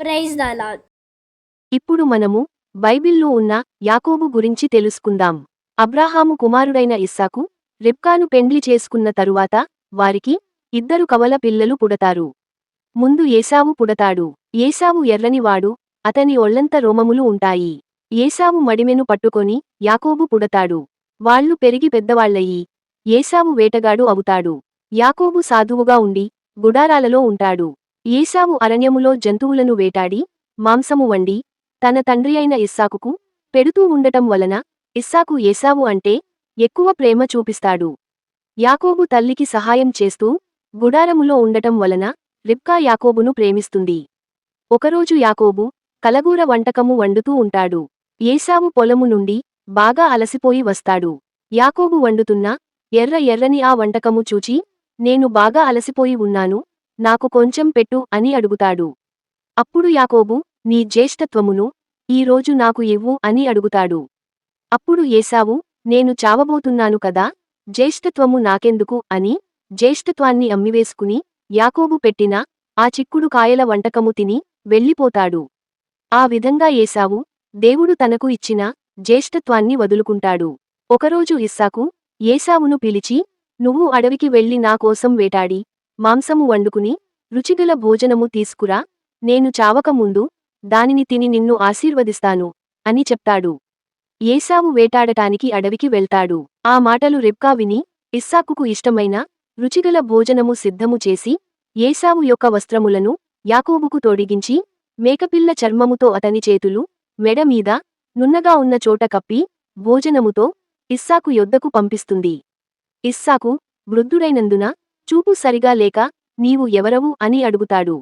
Praise the ఇప్పుడు మనము బైబిల్లో ఉన్న యాకోబు గురించి తెలుసుకుందాం. అబ్రాహాము కుమారుడైన ఇస్సాకు రిబ్కాను పెండ్లి చేసుకున్న తరువాత వారికి ఇద్దరు కవల పిల్లలు పుడతారు. ముందు ఏసావు పుడతాడు. ఏసావు ఎర్రనివాడు అతని ఒళ్ళంత రోమములు ఉంటాయి. ఏసావు మడిమెను పట్టుకొని యాకోబు పుడతాడు. వాళ్ళు పెరిగి పెద్దవాళ్ళయి ఏసావు వేటగాడు అవుతాడు. యాకోబు సాధువుగా ఉండి గుడారాలలో ఉంటాడు. ఏసావు అరణ్యములో జంతువులను వేటాడి మాంసము వండి తన తండ్రి అయిన ఇస్సాకుకు పెడుతూ ఉండటం వలన ఇస్సాకు ఏసావు అంటే ఎక్కువ ప్రేమ చూపిస్తాడు. యాకోబు తల్లికి సహాయం చేస్తూ గుడారములో ఉండటం వలన రిబ్కా యాకోబును ప్రేమిస్తుంది. ఒకరోజు యాకోబు కలగూర వంటకము వండుతూ ఉంటాడు. ఏసావు పొలము నుండి బాగా అలసిపోయి వస్తాడు. యాకోబు వండుతున్న ఎర్ర ఎర్రని ఆ వంటకము చూచి నేను బాగా అలసిపోయి ఉన్నాను నాకు కొంచెం పెట్టు అని అడుగుతాడు. అప్పుడు యాకోబు నీ జ్యేష్ఠత్వమును ఈరోజు నాకు ఇవ్వు అని అడుగుతాడు. అప్పుడు ఏసావు నేను చావబోతున్నాను కదా జ్యేష్ఠత్వము నాకెందుకు అని జ్యేష్ఠత్వాన్ని అమ్మివేసుకుని యాకోబు పెట్టిన ఆ చిక్కుడు కాయల వంటకము తిని వెళ్ళిపోతాడు. ఆ విధంగా ఏసావు దేవుడు తనకు ఇచ్చిన జ్యేష్ఠత్వాన్ని వదులుకుంటాడు. ఒకరోజు ఇస్సాకు ఏసావును పిలిచి నువ్వు అడవికి వెళ్ళి నా కోసం వేటాడి మాంసము వండుకుని రుచిగల భోజనము తీసుకురా నేను చావకముందు దానిని తిని నిన్ను ఆశీర్వదిస్తాను అని చెప్తాడు. ఏసావు వేటాడటానికి అడవికి వెళ్తాడు. ఆ మాటలు రెబ్కా విని ఇస్సాకుకు ఇష్టమైన రుచిగల భోజనము సిద్ధము చేసి ఏసావు యొక్క వస్త్రములను యాకోబుకు తొడిగించి మేకపిల్ల చర్మముతో అతని చేతులు మెడమీద నున్నగా ఉన్న చోట కప్పి భోజనముతో ఇస్సాకు యొద్దకు పంపిస్తుంది. ఇస్సాకు వృద్ధుడైనందున చూపు సరిగా లేక నీవు ఎవరవు అని అడుగుతాడు.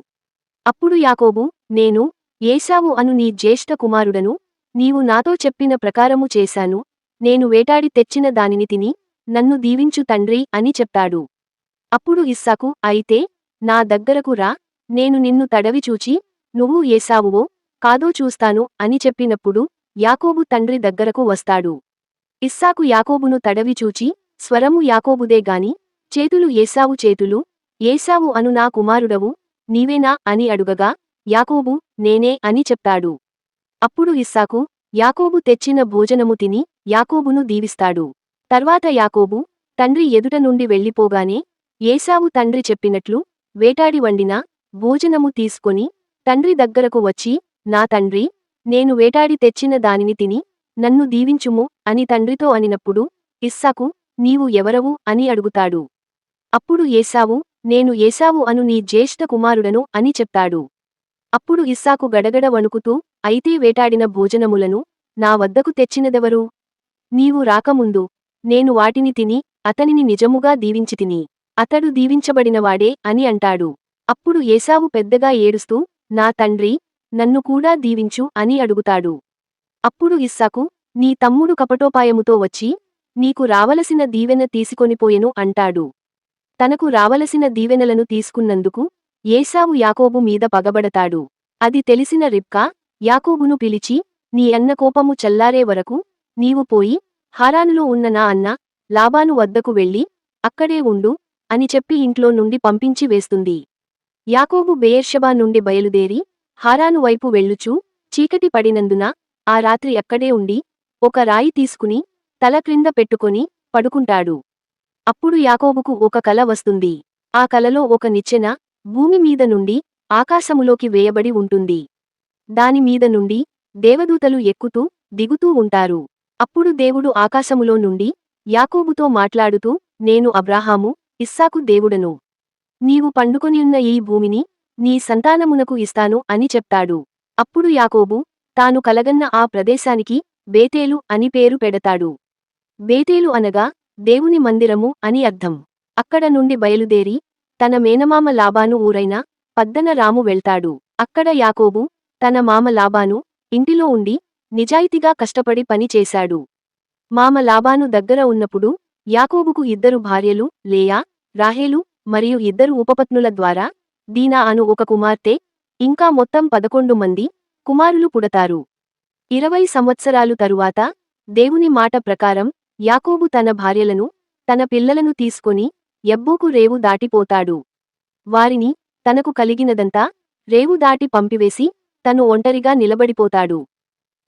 అప్పుడు యాకోబు నేను ఏశావు అను నీ జ్యేష్ఠ కుమారుడను నీవు నాతో చెప్పిన ప్రకారము చేశాను నేను వేటాడి తెచ్చిన దానిని తిని నన్ను దీవించు తండ్రి అని చెప్తాడు అప్పుడు ఇస్సాకు అయితే నా దగ్గరకు రా నేను నిన్ను తడవి చూచి నువ్వు ఏసావువో కాదో చూస్తాను అని చెప్పినప్పుడు యాకోబు తండ్రి దగ్గరకు వస్తాడు. ఇస్సాకు యాకోబును తడవి చూచి స్వరము యాకోబుదే గాని చేతులు ఏసావు చేతులు ఏసావు అను నా కుమారుడవు నీవేనా అని అడుగగా యాకోబు నేనే అని చెప్తాడు. అప్పుడు ఇస్సాకు యాకోబు తెచ్చిన భోజనము తిని యాకోబును దీవిస్తాడు. తర్వాత యాకోబు తండ్రి ఎదుట నుండి వెళ్ళిపోగానే ఏసావు తండ్రి చెప్పినట్లు వేటాడి వండిన భోజనము తీసుకొని తండ్రి దగ్గరకు వచ్చి నా తండ్రి నేను వేటాడి తెచ్చిన దానిని తిని నన్ను దీవించుము అని తండ్రితో అనినప్పుడు ఇస్సాకు నీవు ఎవరవు అని అడుగుతాడు. అప్పుడు ఏసావు నేను ఏసావు అను నీ జ్యేష్ఠ కుమారుడను అని చెప్తాడు అప్పుడు ఇస్సాకు గడగడ వణుకుతూ అయితే వేటాడిన భోజనములను నా వద్దకు తెచ్చినదెవరు? నీవు రాకముందు నేను వాటిని తిని అతనిని నిజముగా దీవించితిని. అతడు దీవించబడినవాడే అని అంటాడు. అప్పుడు ఏసావు పెద్దగా ఏడుస్తూ నా తండ్రి నన్ను కూడా దీవించు అని అడుగుతాడు. అప్పుడు ఇస్సాకు నీ తమ్ముడు కపటోపాయముతో వచ్చి నీకు రావలసిన దీవెన తీసుకొనిపోయెను అంటాడు. తనకు రావలసిన దీవెనలను తీసుకున్నందుకు ఏసావు యాకోబు మీద పగబడతాడు. అది తెలిసిన రిబ్కా యాకోబును పిలిచి నీ అన్న కోపము చల్లారే వరకు నీవు పోయి హారానులో ఉన్న నా అన్న లాబాను వద్దకు వెళ్ళి అక్కడే ఉండు అని చెప్పి ఇంట్లో నుండి పంపించి వేస్తుంది. యాకోబు బేయర్షబా నుండి బయలుదేరి హారాను వైపు వెళ్ళుచూ చీకటి పడినందున ఆ రాత్రి అక్కడే ఉండి ఒక రాయి తీసుకుని తల క్రింద పెట్టుకొని పడుకుంటాడు. అప్పుడు యాకోబుకు ఒక కల వస్తుంది. ఆ కలలో ఒక నిచ్చెన భూమి మీద నుండి ఆకాశములోకి వేయబడి ఉంటుంది. దాని మీద నుండి దేవదూతలు ఎక్కుతూ దిగుతూ ఉంటారు. అప్పుడు దేవుడు ఆకాశములో నుండి యాకోబుతో మాట్లాడుతూ నేను అబ్రాహాము ఇస్సాకు దేవుడను. నీవు పండుకొనియున్న ఈ భూమిని నీ సంతానమునకు ఇస్తాను అని చెప్తాడు. అప్పుడు యాకోబు తాను కలగన్న ఆ ప్రదేశానికి బేతేలు అని పేరు పెడతాడు. బేతేలు అనగా దేవుని మందిరము అని అర్థం. అక్కడ నుండి బయలుదేరి తన మేనమామ లాబాను ఊరైన పద్దన రాము వెళ్తాడు. అక్కడ యాకోబు తన మామ లాబాను ఇంటిలో ఉండి నిజాయితీగా కష్టపడి పనిచేశాడు మామ లాబాను దగ్గర ఉన్నప్పుడు యాకోబుకు ఇద్దరు భార్యలు లేయా రాహేలు మరియు ఇద్దరు ఉపపత్నుల ద్వారా దీనా అను ఒక కుమార్తె ఇంకా మొత్తం పదకొండు మంది కుమారులు పుడతారు. ఇరవై సంవత్సరాలు తరువాత దేవుని మాట ప్రకారం యాకోబు తన భార్యలను తన పిల్లలను తీసుకొని ఎబ్బూకు రేవు దాటిపోతాడు. వారిని తనకు కలిగినదంతా రేవు దాటి పంపివేసి తను ఒంటరిగా నిలబడిపోతాడు.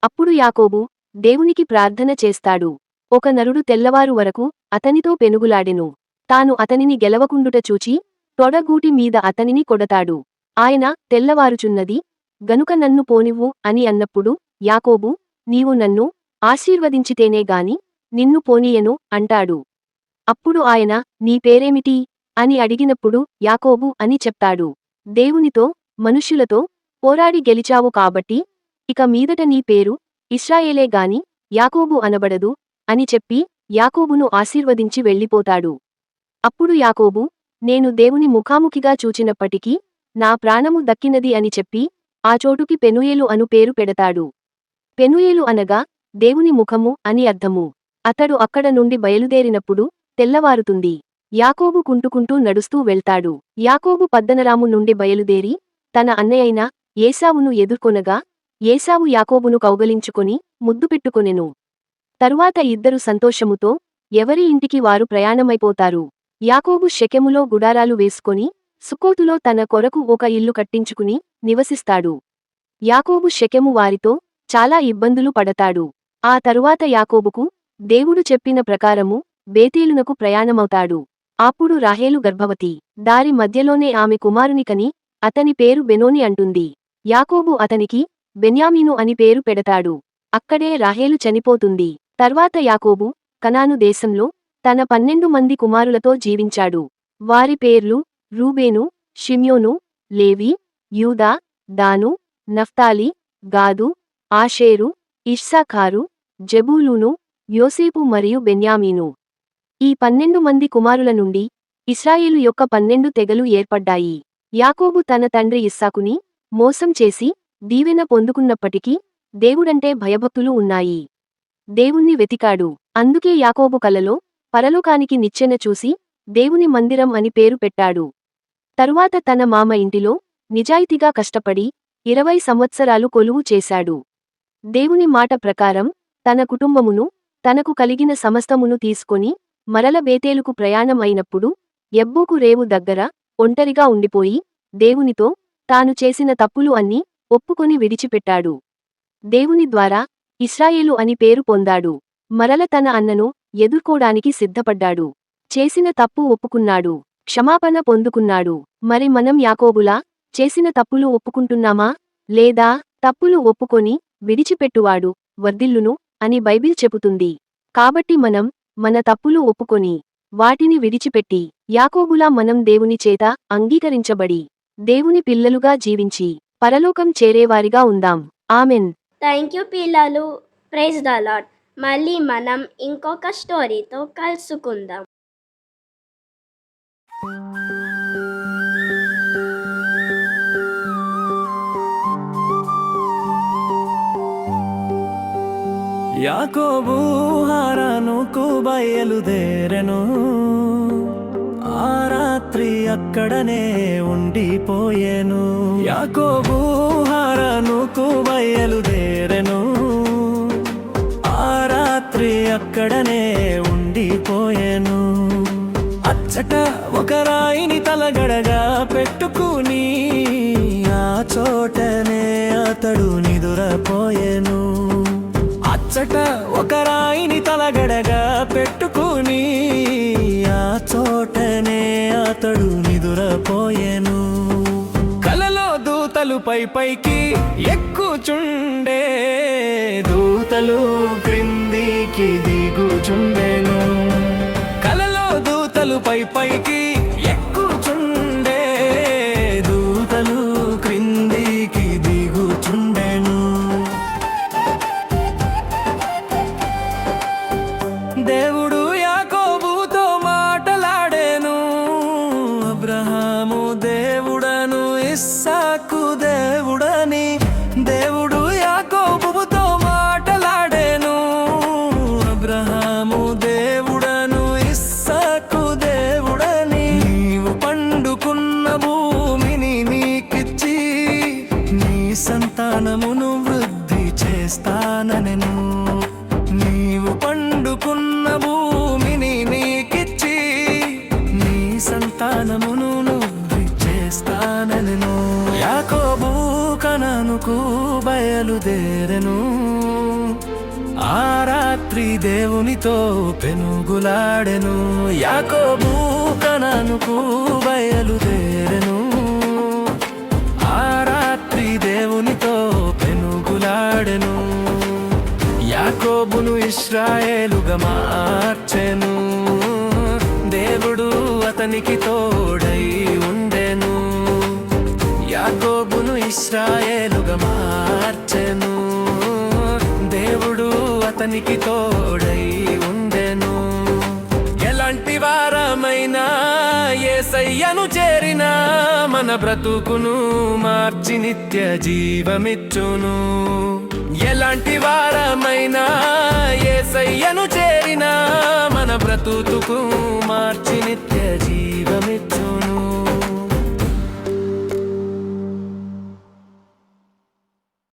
అప్పుడు యాకోబు దేవునికి ప్రార్థన చేస్తాడు. ఒక నరుడు తెల్లవారు వరకు అతనితో పెనుగులాడెను. తాను అతనిని గెలవకుండుట చూచి తొడగూటి మీద అతనిని కొడతాడు. ఆయన తెల్లవారుచున్నది గనుక నన్ను పోనివ్వు అని అన్నప్పుడు యాకోబు నీవు నన్ను ఆశీర్వదించితేనే గాని నిన్ను పోనీయను అంటాడు. అప్పుడు ఆయన నీ పేరేమిటి? అని అడిగినప్పుడు యాకోబు అని చెప్తాడు. దేవునితో మనుష్యులతో పోరాడి గెలిచావు కాబట్టి ఇక మీదట నీ పేరు ఇస్రాయేలే గాని యాకోబు అనబడదు అని చెప్పి యాకోబును ఆశీర్వదించి వెళ్ళిపోతాడు. అప్పుడు యాకోబు నేను దేవుని ముఖాముఖిగా చూచినప్పటికీ నా ప్రాణము దక్కినది అని చెప్పి ఆ చోటుకి పెనుయేలు అను పేరు పెడతాడు. పెనుయేలు అనగా దేవుని ముఖము అని అర్థము. అతడు అక్కడ నుండి బయలుదేరినప్పుడు తెల్లవారుతుంది. యాకోబు కుంటుకుంటూ నడుస్తూ వెళ్తాడు. యాకోబు పద్దనరాము నుండి బయలుదేరి తన అన్నయ్యైన ఏసావును ఎదుర్కొనగా ఏసావు యాకోబును కౌగలించుకొని ముద్దు పెట్టుకొనెను. తరువాత ఇద్దరు సంతోషముతో ఎవరి ఇంటికి వారు ప్రయాణమైపోతారు. యాకోబు షెకెములో గుడారాలు వేసుకొని సుకోతులో తన కొరకు ఒక ఇల్లు కట్టించుకుని నివసిస్తాడు. యాకోబు షెకెము వారితో చాలా ఇబ్బందులు పడతాడు. ఆ తరువాత యాకోబుకు దేవుడు చెప్పిన ప్రకారము బేతేలునకు ప్రయాణమవుతాడు. అప్పుడు రాహేలు గర్భవతి. దారి మధ్యలోనే ఆమె కుమారుని కని అతని పేరు బెనోని అంటుంది. యాకోబు అతనికి బెన్యామీను అని పేరు పెడతాడు. అక్కడే రాహేలు చనిపోతుంది. తర్వాత యాకోబు కనాను దేశంలో తన పన్నెండు మంది కుమారులతో జీవించాడు. వారి పేర్లు రూబేను షిమ్యోను లేవి యూదా దాను నఫ్తాలి గాదు ఆషేరు ఇష్సాఖారు జబూలూను యోసేపు మరియు బెన్యామీను. ఈ పన్నెండు మంది కుమారుల నుండి ఇస్రాయేలు యొక్క పన్నెండు తెగలు ఏర్పడ్డాయి. యాకోబు తన తండ్రి ఇస్సాకుని మోసం చేసి దీవెన పొందుకున్నప్పటికీ దేవుడంటే భయభక్తులు ఉన్నాయి. దేవుణ్ణి వెతికాడు. అందుకే యాకోబు కలలో పరలోకానికి నిచ్చెన చూసి దేవుని మందిరం అని పేరు పెట్టాడు. తరువాత తన మామ ఇంటిలో నిజాయితీగా కష్టపడి ఇరవై సంవత్సరాలు కొలువు చేశాడు. దేవుని మాట ప్రకారం తన కుటుంబమును తనకు కలిగిన సమస్తమును తీసుకొని మరల బేతేలుకు ప్రయాణం అయినప్పుడు ఎబ్బోకు రేవు దగ్గర ఒంటరిగా ఉండిపోయి దేవునితో తాను చేసిన తప్పులు అన్నీ ఒప్పుకొని విడిచిపెట్టాడు. దేవుని ద్వారా ఇస్రాయేలు అని పేరు పొందాడు. మరల తన అన్నను ఎదుర్కోడానికి సిద్ధపడ్డాడు. చేసిన తప్పు ఒప్పుకున్నాడు. క్షమాపణ పొందుకున్నాడు. మరి మనం యాకోబులా? చేసిన తప్పులు ఒప్పుకుంటున్నామా? లేదా తప్పులు ఒప్పుకొని విడిచిపెట్టువాడు వర్ధిల్లును? అని బైబిల్ చెబుతుంది. కాబట్టి మనం మన తప్పులు ఒప్పుకొని వాటిని విడిచిపెట్టి యాకోబులా మనం దేవుని చేత అంగీకరించబడి దేవుని పిల్లలుగా జీవించి పరలోకం చేరేవారిగా ఉందాం. ఆమెన్. థ్యాంక్ యూ పిల్లలు. ప్రైజ్ ద లాడ్ మళ్ళీ మనం ఇంకొక స్టోరీతో కలుసుకుందాం. యాకోబు హారానుకు బయలుదేరెను ఆ రాత్రి అక్కడనే ఉండిపోయేను. యాకోబు హారానుకు బయలుదేరెను ఆ రాత్రి అక్కడనే ఉండిపోయెను. అచ్చట ఒక రాయిని తలగడగా పెట్టుకుని ఆ చోటనే అతడు నిదురపోయేను. ముచ్చట ఒక రాయిని తలగడగా పెట్టుకుని ఆ చోటనే అతడు నిదురపోయెను. కలలో దూతలు పై పైకి ఎక్కుచుండే దూతలు క్రిందికి దిగుచుండెను. కలలో దూతలు పై పైకి తననుకు కనను బయలుదేరెను. ఆ రాత్రి దేవునితో పెనుగులాడెను. యాకోబు కనానుకు బయలుదేరెను. ఆ రాత్రి దేవునితో పెనుగులాడెను. యాకోబును ఇస్రాయేలుగా మార్చెను. దేవుడు అతనికి తోడై ఉండెను. యాకోబు ఇస్రాయేలుగా మార్చెను. దేవుడు అతనికి తోడై ఉండెను. ఎలాంటి వారమైనా ఏసయ్యను చేరిన మన బ్రతుకును మార్చి నిత్య జీవమిచ్చును. ఎలాంటి వారమైనా ఏసయ్యను చేరిన మన బ్రతుకు మార్చి నిత్య జీవమిచ్చును.